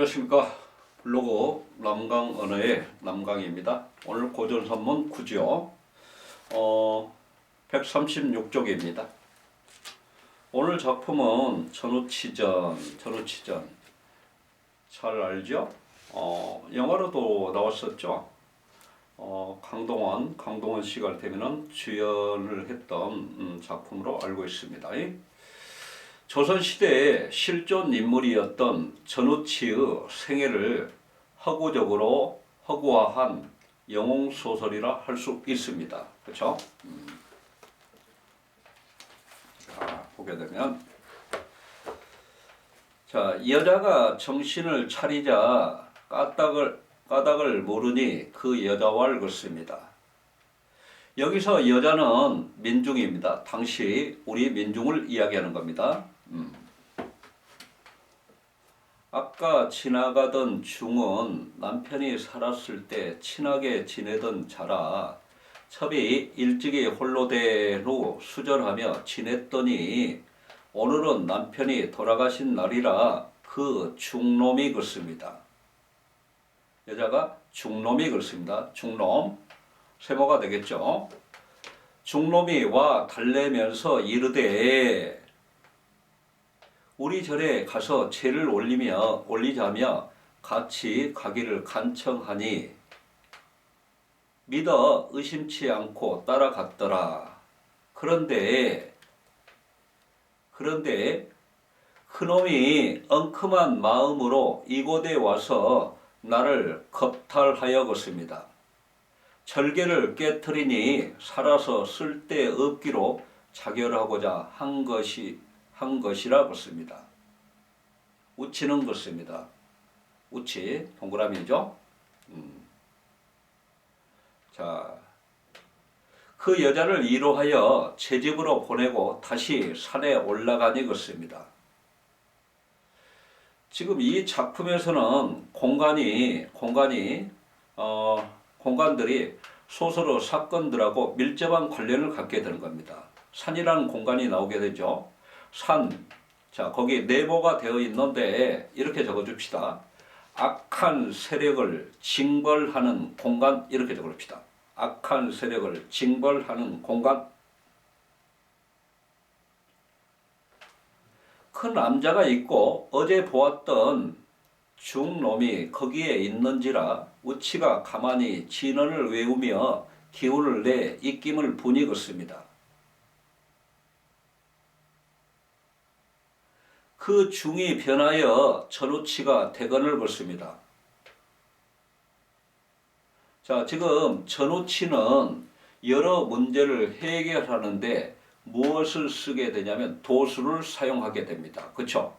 안녕하십니까 블로그 남강 언어의 남강입니다. 오늘 고전 선문 구죠. 어 136쪽입니다. 오늘 작품은 전우치전, 전우치전 잘 알죠? 어 영화로도 나왔었죠. 어 강동원, 강동원 씨가 되면은 주연을 했던 음, 작품으로 알고 있습니다. 조선시대의 실존 인물이었던 전우치의 생애를 허구적으로 허구화한 영웅소설이라 할 수 있습니다. 그렇죠? 음. 자, 보게 되면 자, 여자가 정신을 차리자 까닭을 까닭을 모르니 그 여자와 긋습니다. 여기서 여자는 민중입니다. 당시 우리 민중을 이야기하는 겁니다. 음. 아까 지나가던 중은 남편이 살았을 때 친하게 지내던 자라 첩이 일찍이 홀로 된후 수절하며 지냈더니 오늘은 남편이 돌아가신 날이라 그 중놈이 긋습니다. 여자가 중놈이 긋습니다. 중놈 세모가 되겠죠. 중놈이 와 달래면서 이르되 우리 절에 가서 제를 올리며 올리자며 같이 가기를 간청하니 믿어 의심치 않고 따라갔더라. 그런데 그런데 그놈이 엉큼한 마음으로 이곳에 와서 나를 겁탈하여갔습니다. 절개를 깨뜨리니 살아서 쓸데없기로 자결하고자 한 것이 한 것이라 그렇습니다. 우치는 그렇습니다. 우치 동그라미죠. 음. 자, 그 여자를 위로하여 제 집으로 보내고 다시 산에 올라가니 그렇습니다. 지금 이 작품에서는 공간이 공간이 어, 공간들이 소설의 사건들하고 밀접한 관련을 갖게 되는 겁니다. 산이라는 공간이 나오게 되죠. 산. 자, 거기 네모가 되어 있는데 이렇게 적어 줍시다. 악한 세력을 징벌하는 공간 이렇게 적어 줍시다. 악한 세력을 징벌하는 공간. 큰 남자가 있고 어제 보았던 중놈이 거기에 있는지라 우치가 가만히 진언을 외우며 기운을 내 입김을 분이 걷습니다. 그 중이 변하여 전우치가 대건을 걸습니다. 자, 지금 전우치는 여러 문제를 해결하는데 무엇을 쓰게 되냐면 도수를 사용하게 됩니다. 그렇죠?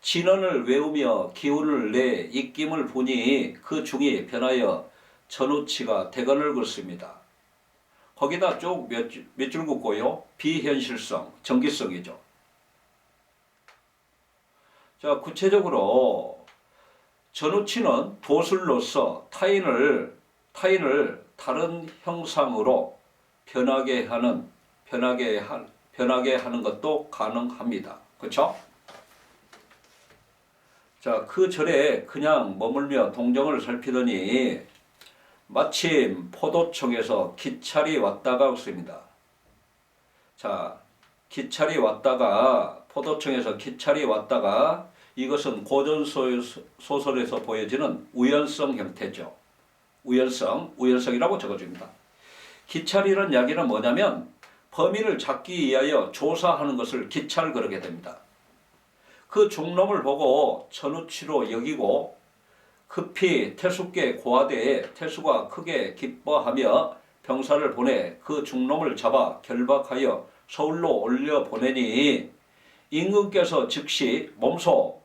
진언을 외우며 기운을 내 입김을 보니 그 중이 변하여 전우치가 대건을 긋습니다. 거기다 쭉 몇 줄 긋고요. 비현실성, 정기성이죠. 자, 구체적으로 전우치는 도술로서 타인을 타인을 다른 형상으로 변하게 하는 변하게 한 변하게 하는 것도 가능합니다. 그렇죠? 자, 그 절에 그냥 머물며 동정을 살피더니 마침 포도청에서 기찰이 왔다가 없습니다. 자, 기찰이 왔다가 포도청에서 기찰이 왔다가 이것은 고전 소설에서 보여지는 우연성 형태죠. 우연성, 우연성이라고 적어줍니다. 기찰이라는 이야기는 뭐냐면 범인을 잡기 위하여 조사하는 것을 기찰 그러게 됩니다. 그 중놈을 보고 전우치로 여기고 급히 태수께 고하되 태수가 크게 기뻐하며 병사를 보내 그 중놈을 잡아 결박하여 서울로 올려 보내니 임금께서 즉시 몸소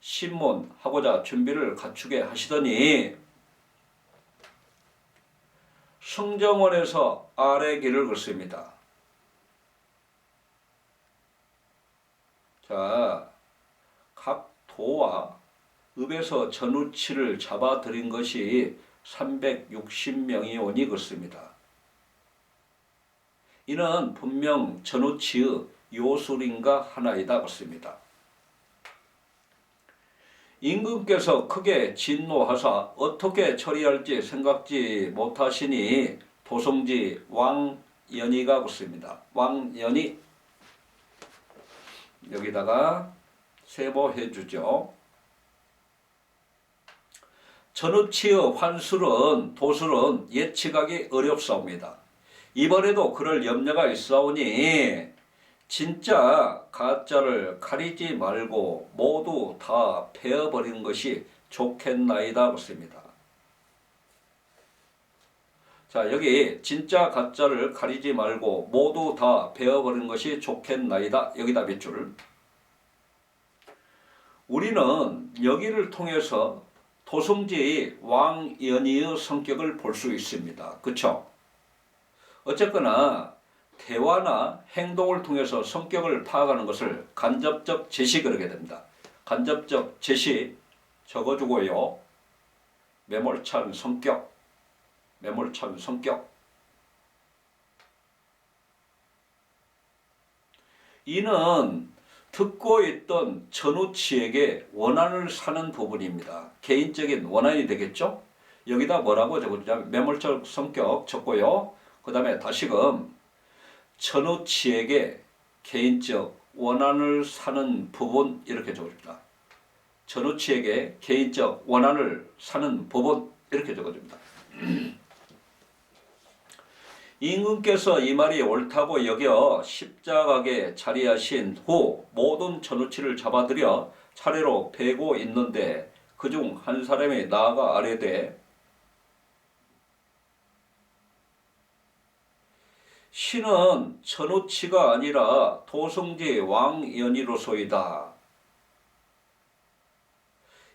신문하고자 준비를 갖추게 하시더니 승정원에서 아래 길을 걷습니다. 자, 각 도와 읍에서 전우치를 잡아들인 것이 360명이 오니 걷습니다. 이는 분명 전우치의 요술인가 하나이다 걷습니다. 임금께서 크게 진노하사 어떻게 처리할지 생각지 못하시니 도성지 왕연희가 붙습니다. 왕연희 여기다가 세모해 주죠. 전우치의 환술은 도술은 예측하기 어렵사옵니다. 이번에도 그럴 염려가 있사오니 진짜 가짜를 가리지 말고 모두 다 베어버리는 것이 좋겠나이다 붙습니다. 자 여기 진짜 가짜를 가리지 말고 모두 다 베어버리는 것이 좋겠나이다 여기다 몇 줄. 우리는 여기를 통해서 도성지의 왕연희의 성격을 볼 수 있습니다. 그렇죠? 어쨌거나 대화나 행동을 통해서 성격을 파악하는 것을 간접적 제시 그러게 됩니다. 간접적 제시 적어주고요. 매몰찬 성격, 매몰찬 성격. 이는 듣고 있던 전우치에게 원한을 사는 부분입니다. 개인적인 원한이 되겠죠? 여기다 뭐라고 적어주냐면 매몰적 성격 적고요. 그 다음에 다시금 전우치에게 개인적 원한을 사는 부분 이렇게 적어줍니다. 전우치에게 개인적 원한을 사는 부분 이렇게 적어줍니다. 임금께서 이 말이 옳다고 여겨 십자가에 자리하신 후 모든 전우치를 잡아들여 차례로 베고 있는데 그중 한 사람이 나아가 아뢰되 신은 전우치가 아니라 도성지 왕연희로소이다.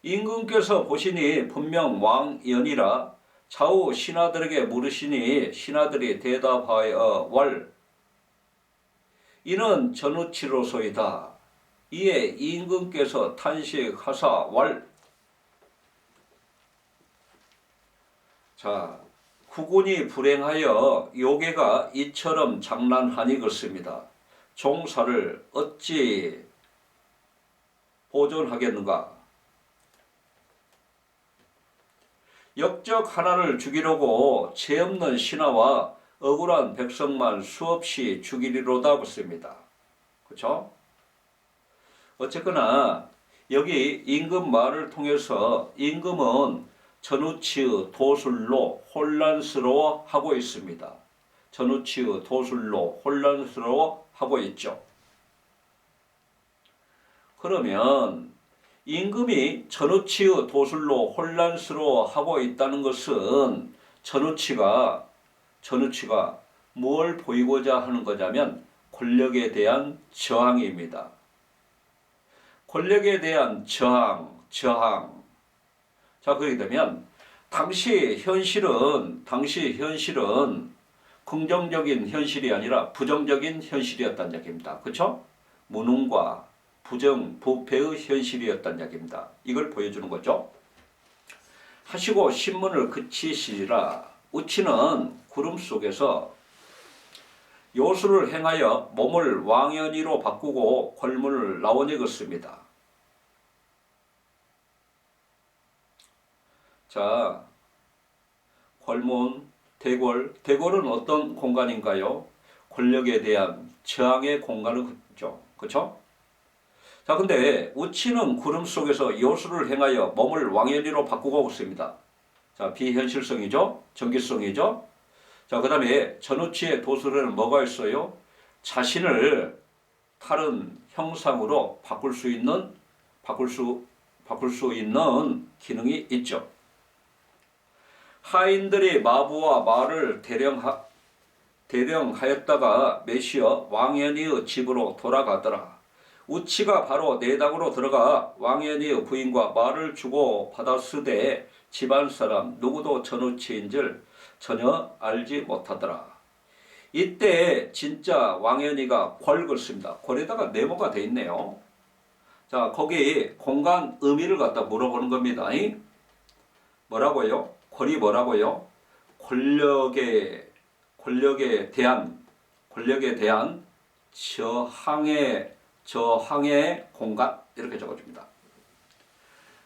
임금께서 보시니 분명 왕연이라 좌우 신하들에게 물으시니 신하들이 대답하여 왈 이는 전우치로소이다. 이에 임금께서 탄식하사 왈 자, 국군이 불행하여 요괴가 이처럼 장난하니겠습니다. 종사를 어찌 보존하겠는가? 역적 하나를 죽이려고 죄 없는 신하와 억울한 백성만 수없이 죽이리로다 붙습니다. 그렇죠? 어쨌거나 여기 임금 말을 통해서 임금은 전우치의 도술로 혼란스러워 하고 있습니다. 전우치의 도술로 혼란스러워 하고 있죠. 그러면 임금이 전우치의 도술로 혼란스러워 하고 있다는 것은 전우치가 전우치가 뭘 보이고자 하는 거냐면 권력에 대한 저항입니다. 권력에 대한 저항, 저항. 자, 그렇게 되면 당시 현실은 당시 현실은 긍정적인 현실이 아니라 부정적인 현실이었다는 얘기입니다. 그렇죠? 무능과 부정, 부패의 현실이었다는 이야기입니다. 이걸 보여주는 거죠. 하시고 신문을 그치시라. 우치는 구름 속에서 요술을 행하여 몸을 왕연이로 바꾸고 골문을 나오니겠습니다. 자, 골문, 대궐. 대궐은 어떤 공간인가요? 권력에 대한 저항의 공간을 그죠. 그렇죠? 자, 근데 우치는 구름 속에서 요술을 행하여 몸을 왕연이로 바꾸고 있습니다. 자, 비현실성이죠? 정기성이죠? 자, 그 다음에 전우치의 도술에는 뭐가 있어요? 자신을 다른 형상으로 바꿀 수 있는, 바꿀 수, 바꿀 수 있는 기능이 있죠. 하인들이 마부와 말을 대령하, 대령하였다가 메시어 왕연이의 집으로 돌아가더라. 우치가 바로 내당으로 들어가 왕연이의 부인과 말을 주고 받았으되 집안 사람 누구도 전우치인 줄 전혀 알지 못하더라. 이때 진짜 왕연이가 궐 긁습니다. 궐에다가 네모가 돼 있네요. 자 거기 공간 의미를 갖다 물어보는 겁니다. 뭐라고요? 궐이 뭐라고요? 권력에 권력에 대한 권력에 대한 저항의 저항의 공간 이렇게 적어줍니다.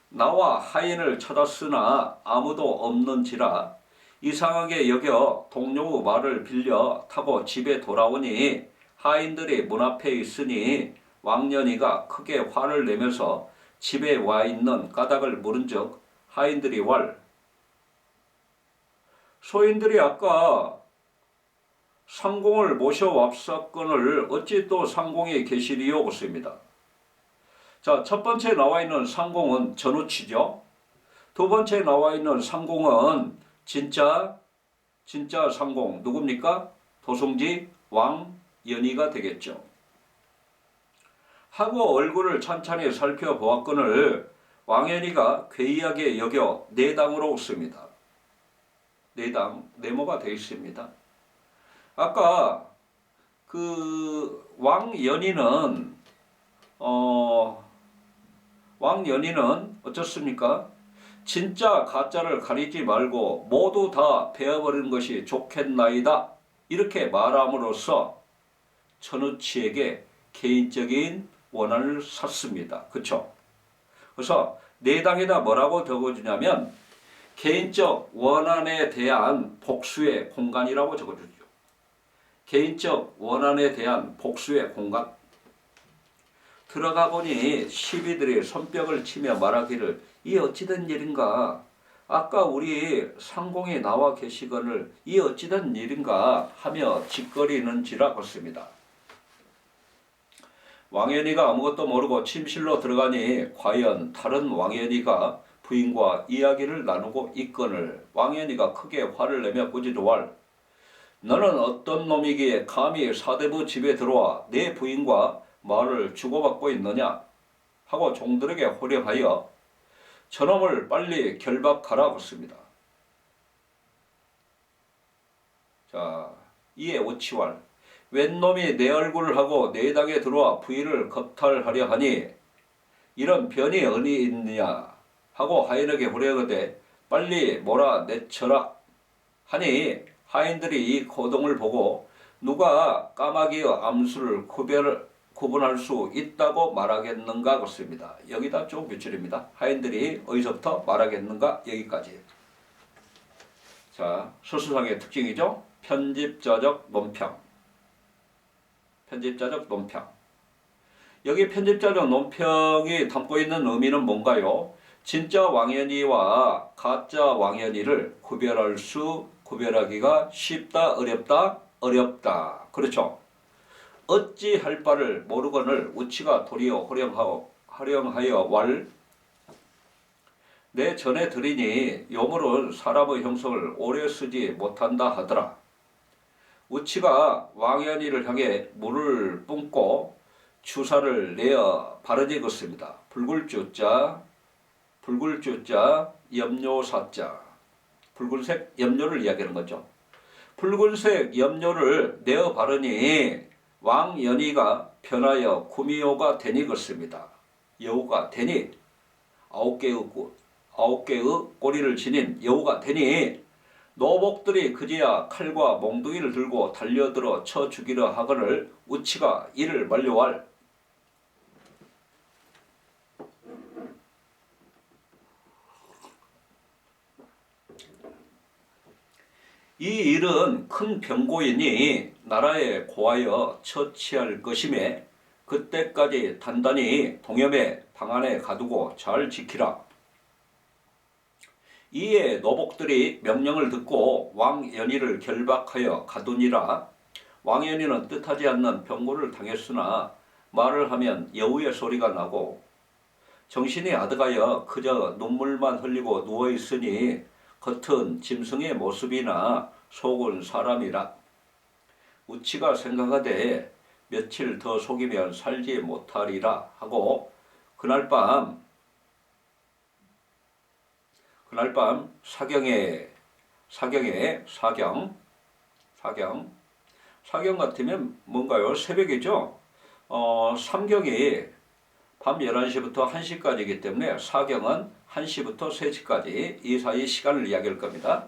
나와 하인을 찾았으나 아무도 없는지라 이상하게 여겨 동료의 말을 빌려 타고 집에 돌아오니 하인들이 문 앞에 있으니 왕년이가 크게 화를 내면서 집에 와 있는 까닭을 물은즉 하인들이 왈 소인들이 아까 상공을 모셔왔사건을 어찌 또 상공에 계시리요? 묻습니다. 자, 첫 번째 나와 있는 상공은 전우치죠. 두 번째 나와 있는 상공은 진짜 진짜 상공 누굽니까? 도승지 왕연희가 되겠죠. 하고 얼굴을 찬찬히 살펴보았거늘 왕연희가 괴이하게 여겨 내당으로 웃습니다. 내당 네모가 되어 있습니다. 아까 그 왕연희는 어 왕연희는 어떻습니까? 진짜 가짜를 가리지 말고 모두 다 베어버리는 것이 좋겠나이다. 이렇게 말함으로써 천우치에게 개인적인 원한을 샀습니다. 그쵸? 그래서 내당에다 뭐라고 적어주냐면 개인적 원한에 대한 복수의 공간이라고 적어주죠. 개인적 원한에 대한 복수의 공간. 들어가 보니 시비들이 손뼉을 치며 말하기를 이 어찌된 일인가 아까 우리 상공에 나와 계시거늘 이 어찌된 일인가 하며 짓거리는지라 그렇습니다. 왕연이가 아무것도 모르고 침실로 들어가니 과연 다른 왕연이가 부인과 이야기를 나누고 있거늘 왕연이가 크게 화를 내며 꾸짖어왈 너는 어떤 놈이기에 감히 사대부 집에 들어와 내 부인과 말을 주고받고 있느냐 하고 종들에게 호령하여 저놈을 빨리 결박하라 고 습니다. 자, 이에 오치왈 웬 놈이 내 얼굴을 하고 내 당에 들어와 부인을 겁탈하려 하니 이런 변이 어디 있느냐 하고 하인에게 호령하되 빨리 몰아내쳐라 하니 하인들이 이 고동을 보고 누가 까마귀의 암수를 구별 구분할 수 있다고 말하겠는가 그렇습니다. 여기다 쭉 밑줄입니다. 하인들이 어디서부터 말하겠는가 여기까지. 자, 서술상의 특징이죠. 편집자적 논평. 편집자적 논평. 여기 편집자적 논평이 담고 있는 의미는 뭔가요? 진짜 왕연이와 가짜 왕연이를 구별할 수 구별하기가 쉽다 어렵다 어렵다 그렇죠 어찌 할 바를 모르거늘 우치가 도리어 호령하여, 호령하여 왈 내 전에 들으니 요물은 사람의 형성을 오래 쓰지 못한다 하더라. 우치가 왕연이를 향해 물을 뿜고 주사를 내어 바르지 걷습니다. 붉을주자, 붉을주자, 염료사자. 붉은색 염료를 이야기하는 거죠. 붉은색 염료를 내어 바르니 왕연희가 변하여 구미호가 되니 그렇습니다. 여우가 되니 아홉 개의 아홉 개의 꼬리를 지닌 여우가 되니 노복들이 그제야 칼과 몽둥이를 들고 달려들어 쳐 죽이려 하거늘 우치가 이를 만료할 이 일은 큰 병고이니 나라에 고하여 처치할 것임에 그때까지 단단히 동염의 방 안에 가두고 잘 지키라. 이에 노복들이 명령을 듣고 왕연희를 결박하여 가두니라. 왕연희는 뜻하지 않는 병고를 당했으나 말을 하면 여우의 소리가 나고 정신이 아득하여 그저 눈물만 흘리고 누워 있으니 겉은 짐승의 모습이나 속은 사람이라. 우치가 생각하되 며칠 더 속이면 살지 못하리라 하고 그날 밤 그날 밤 사경에 사경에 사경 사경 사경 같으면 뭔가요? 새벽이죠. 어, 삼경이 밤 11시부터 1시까지이기 때문에 사경은 1시부터 3시까지 이 사이 시간을 이야기할 겁니다.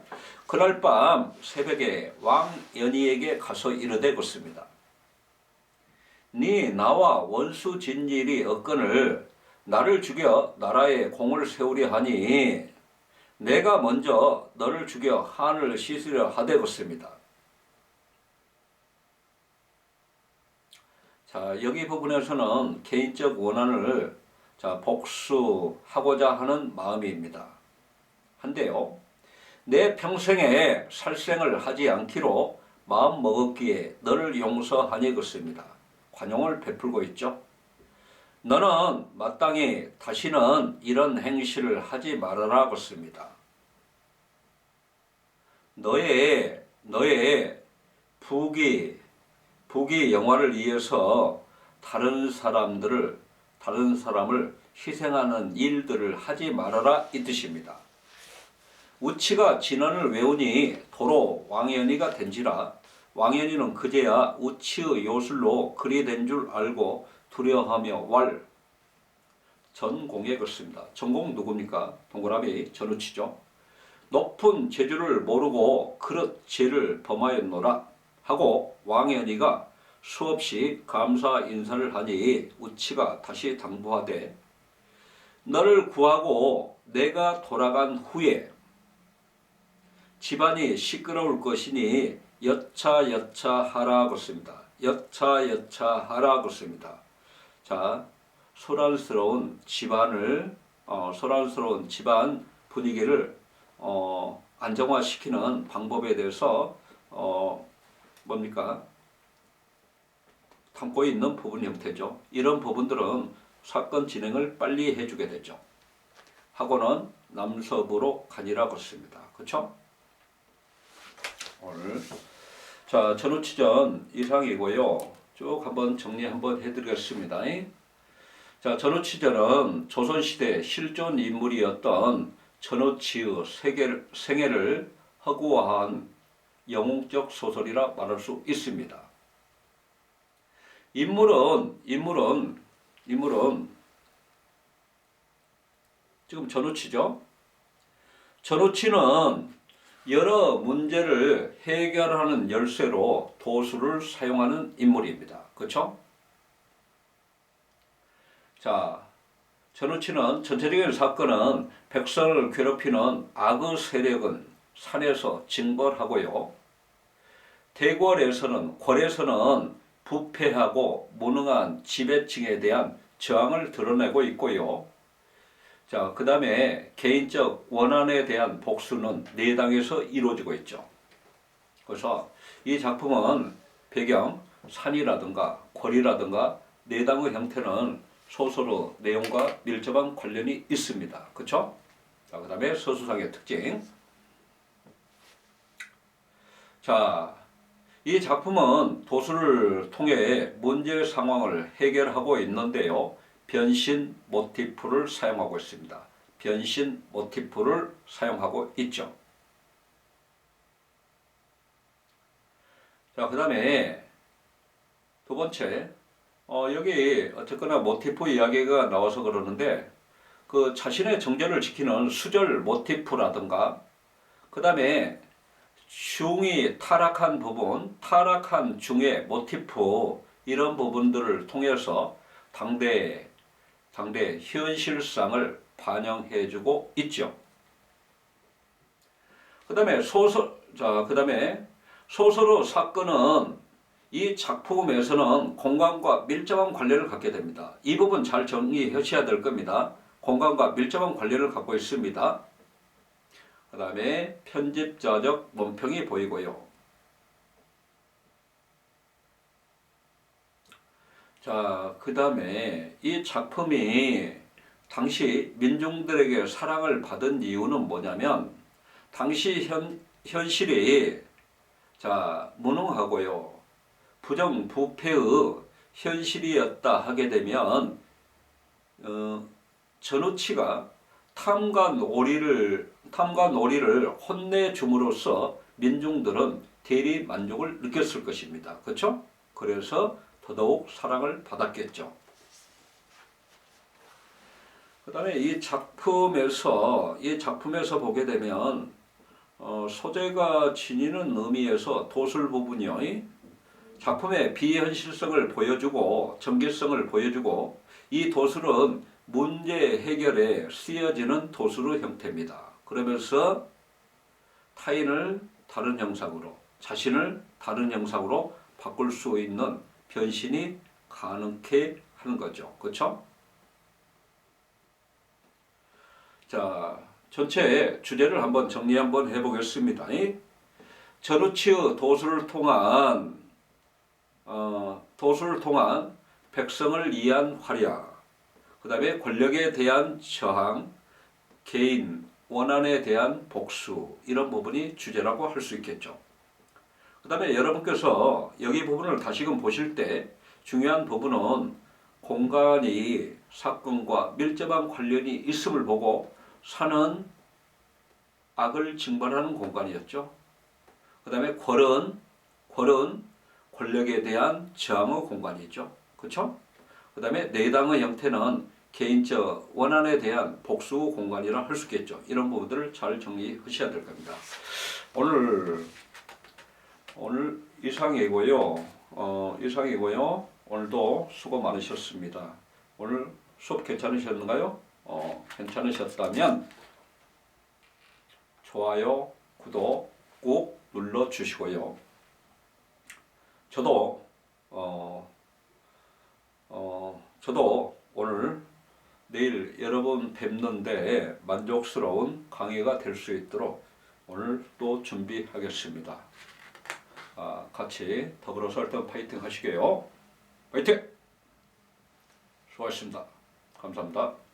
그날 밤 새벽에 왕 연희에게 가서 이르되 묻습니다. 네 나와 원수 진일이 없거늘 나를 죽여 나라에 공을 세우려 하니 내가 먼저 너를 죽여 한을 씻으려 하되겠습니다. 자, 여기 부분에서는 개인적 원한을 자, 복수하고자 하는 마음입니다. 한데요. 내 평생에 살생을 하지 않기로 마음 먹었기에 너를 용서하니겠습니다. 관용을 베풀고 있죠. 너는 마땅히 다시는 이런 행실을 하지 말아라겠습니다. 너의 너의 부귀 부귀 영화를 위해서 다른 사람들을 다른 사람을 희생하는 일들을 하지 말아라 이 뜻입니다. 우치가 진언을 외우니 도로 왕연이가 된지라 왕연이는 그제야 우치의 요술로 그리 된 줄 알고 두려워하며 왈 전공에 그렇습니다. 전공 누굽니까? 동그라미 전우치죠. 높은 재주를 모르고 그릇 죄를 범하였노라 하고 왕연이가 수없이 감사 인사를 하니 우치가 다시 당부하되 너를 구하고 내가 돌아간 후에 집안이 시끄러울 것이니 여차 여차 하라 그렇습니다. 여차 여차 하라 그렇습니다. 자, 소란스러운 집안을 어, 소란스러운 집안 분위기를 어, 안정화시키는 방법에 대해서 어, 뭡니까? 담고 있는 부분 형태죠. 이런 부분들은 사건 진행을 빨리 해주게 되죠. 하고는 남서부로 가니라 그렇습니다. 그렇죠? 오늘 자 전우치전 이상이고요. 쭉 한번 정리 한번 해드리겠습니다. 자 전우치전은 조선시대 실존 인물이었던 전우치의 세계를, 생애를 허구화한 영웅적 소설이라 말할 수 있습니다. 인물은 인물은 인물은 지금 전우치죠. 전우치는 여러 문제를 해결하는 열쇠로 도수를 사용하는 인물입니다. 그렇죠? 자, 전우치는 전체적인 사건은 백성을 괴롭히는 악의 세력은 산에서 징벌하고요. 대궐에서는 궐에서는 부패하고 무능한 지배층에 대한 저항을 드러내고 있고요. 자, 그 다음에 개인적 원한에 대한 복수는 내당에서 이루어지고 있죠. 그래서 이 작품은 배경, 산이라든가 궐이라든가 내당의 형태는 소설의 내용과 밀접한 관련이 있습니다. 그렇죠? 자, 그 다음에 서수상의 특징. 자, 이 작품은 도수를 통해 문제 상황을 해결하고 있는데요. 변신 모티프를 사용하고 있습니다. 변신 모티프를 사용하고 있죠. 자, 그 다음에 두 번째, 어, 여기 어쨌거나 모티프 이야기가 나와서 그러는데 그 자신의 정절을 지키는 수절 모티프라든가 그 다음에 중이 타락한 부분, 타락한 중의 모티프 이런 부분들을 통해서 당대 당대 현실상을 반영해주고 있죠. 그다음에 소설 자 그다음에 소설의 사건은 이 작품에서는 공간과 밀접한 관련을 갖게 됩니다. 이 부분 잘 정리하셔야 될 겁니다. 공간과 밀접한 관련을 갖고 있습니다. 그 다음에 편집자적 논평이 보이고요. 자, 그 다음에 이 작품이 당시 민중들에게 사랑을 받은 이유는 뭐냐면 당시 현, 현실이 자, 무능하고요. 부정부패의 현실이었다 하게 되면 어, 전우치가 탐과 놀이를 탐과 놀이를 혼내줌으로써 민중들은 대리 만족을 느꼈을 것입니다. 그렇죠? 그래서 더더욱 사랑을 받았겠죠. 그 다음에 이 작품에서 이 작품에서 보게 되면 어, 소재가 지니는 의미에서 도술 부분이 작품의 비현실성을 보여주고 전개성을 보여주고 이 도술은 문제 해결에 쓰여지는 도술의 형태입니다. 그러면서 타인을 다른 형상으로 자신을 다른 형상으로 바꿀 수 있는 변신이 가능케 하는 거죠. 그렇죠? 자, 전체 주제를 한번 정리 한번 해보겠습니다. 전우치의 도술을 통한 어, 도술을 통한 백성을 위한 활약, 그 다음에 권력에 대한 저항, 개인 원한에 대한 복수 이런 부분이 주제라고 할 수 있겠죠. 그 다음에 여러분께서 여기 부분을 다시금 보실 때 중요한 부분은 공간이 사건과 밀접한 관련이 있음을 보고 산은 악을 징벌하는 공간이었죠. 그 다음에 궐은 궐은 권력에 대한 저항의 공간이죠. 그렇죠? 그 다음에 내당의 형태는 개인적 원한에 대한 복수 공간이라 할 수 있겠죠. 이런 부분들을 잘 정리하셔야 될 겁니다. 오늘 오늘 이상이고요. 어, 이상이고요. 오늘도 수고 많으셨습니다. 오늘 수업 괜찮으셨는가요? 어, 괜찮으셨다면 좋아요, 구독 꼭 눌러 주시고요. 저도 어, 어, 저도 오늘 내일 여러분 뵙는데 만족스러운 강의가 될 수 있도록 오늘 또 준비하겠습니다. 아, 같이 더불어 설득 파이팅 하시게요. 파이팅! 수고하셨습니다. 감사합니다.